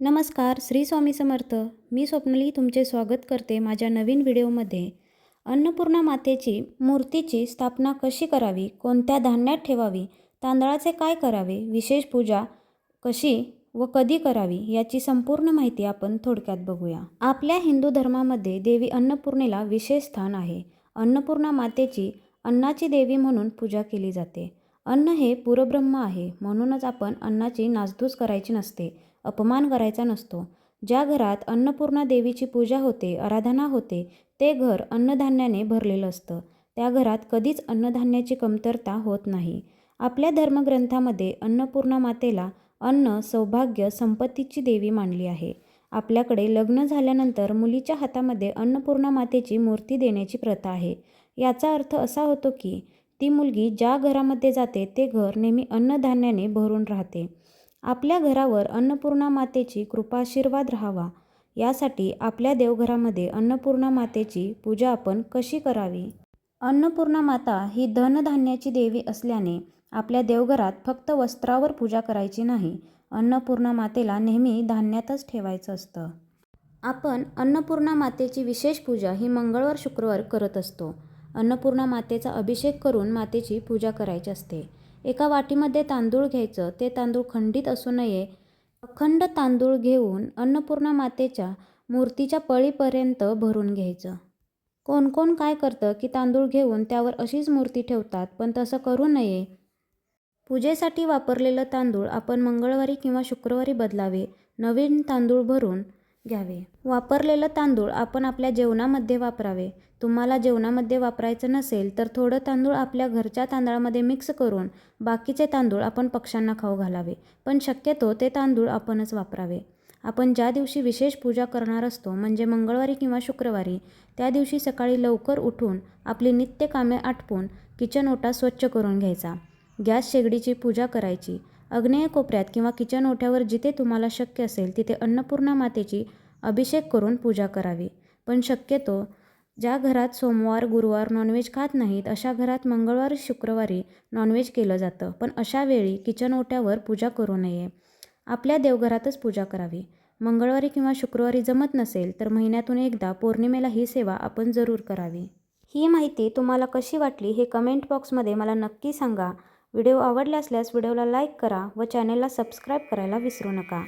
नमस्कार श्री स्वामी समर्थ. मी स्वप्नली तुमचे स्वागत करते माझ्या नवीन व्हिडिओमध्ये. अन्नपूर्णा मातेची मूर्तीची स्थापना कशी करावी? कोणत्या धान्यात ठेवावी? तांदळाचे काय करावे? विशेष पूजा कशी व कधी करावी? याची संपूर्ण माहिती आपण थोडक्यात बघूया. आपल्या हिंदू धर्मामध्ये देवी अन्नपूर्णेला विशेष स्थान आहे. अन्नपूर्णा मातेची अन्नाची देवी म्हणून पूजा केली जाते. अन्न हे पुरब्रह्म आहे. म्हणूनच आपण अन्नाची नासधूस करायची नसते. अपमान करायचा नसतो. ज्या घरात अन्नपूर्णा देवीची पूजा होते आराधना होते ते घर अन्नधान्याने भरलेलं असतं. त्या घरात कधीच अन्नधान्याची कमतरता होत नाही. आपल्या धर्मग्रंथामध्ये अन्नपूर्णा मातेला अन्न सौभाग्य संपत्तीची देवी मानली आहे. आपल्याकडे लग्न झाल्यानंतर मुलीच्या हातामध्ये अन्नपूर्णा मातेची मूर्ती देण्याची प्रथा आहे. याचा अर्थ असा होतो की ती मुलगी ज्या घरामध्ये जाते ते घर नेहमी अन्नधान्याने भरून राहते. आपल्या घरावर अन्नपूर्णा मातेची कृपाशीर्वाद राहावा. यासाठी आपल्या देवघरामध्ये अन्नपूर्णा मातेची पूजा आपण कशी करावी? अन्नपूर्णा माता ही धनधान्याची देवी असल्याने आपल्या देवघरात फक्त वस्त्रावर पूजा करायची नाही अन्नपूर्णा मातेला नेहमी धान्यातच ठेवायचं असतं. आपण अन्नपूर्णा मातेची विशेष पूजा ही मंगळवार शुक्रवार करत असतो. अन्नपूर्णा मातेचा अभिषेक करून मातेची पूजा करायची असते. एका वाटीमध्ये तांदूळ घ्यायचं. ते तांदूळ खंडित असू नये. अखंड तांदूळ घेऊन अन्नपूर्णा मातेच्या मूर्तीच्या पळीपर्यंत भरून घ्यायचं. कोण कोण काय करतं की तांदूळ घेऊन त्यावर अशीच मूर्ती ठेवतात पण तसं करू नये. पूजेसाठी वापरलेलं तांदूळ आपण मंगळवारी किंवा शुक्रवारी बदलावे. नवीन तांदूळ भरून घ्यावे. वापरलेलं तांदूळ आपण आपल्या जेवणामध्ये वापरावे. तुम्हाला जेवणामध्ये वापरायचं नसेल तर थोडं तांदूळ आपल्या घरच्या तांदळामध्ये मिक्स करून बाकीचे तांदूळ आपण पक्ष्यांना खाऊ घालावे. पण शक्यतो ते तांदूळ आपणच वापरावे. आपण ज्या दिवशी विशेष पूजा करणार असतो म्हणजे मंगळवारी किंवा शुक्रवारी त्या दिवशी सकाळी लवकर उठून आपली नित्य कामे आटपून किचन ओटा स्वच्छ करून घ्यायचा. गॅस शेगडीची पूजा करायची. अग्नेय कोपऱ्यात किंवा किचन ओट्यावर जिथे तुम्हाला शक्य असेल तिथे अन्नपूर्णा मातेची अभिषेक करून पूजा करावी. पण शक्यतो ज्या घरात सोमवार गुरुवार नॉनव्हेज खात नाहीत अशा घरात मंगळवार शुक्रवारी नॉनव्हेज केलं जातं. पण अशा वेळी किचन ओट्यावर पूजा करू नये. आपल्या देवघरातच पूजा करावी. मंगळवारी किंवा शुक्रवारी जमत नसेल तर महिन्यातून एकदा पौर्णिमेला ही सेवा आपण जरूर करावी. ही माहिती तुम्हाला कशी वाटली हे कमेंट बॉक्समध्ये मला नक्की सांगा. व्हिडिओ आवडला असल्यास व्हिडिओला लाईक करा व चॅनलला सबस्क्राईब करायला विसरू नका.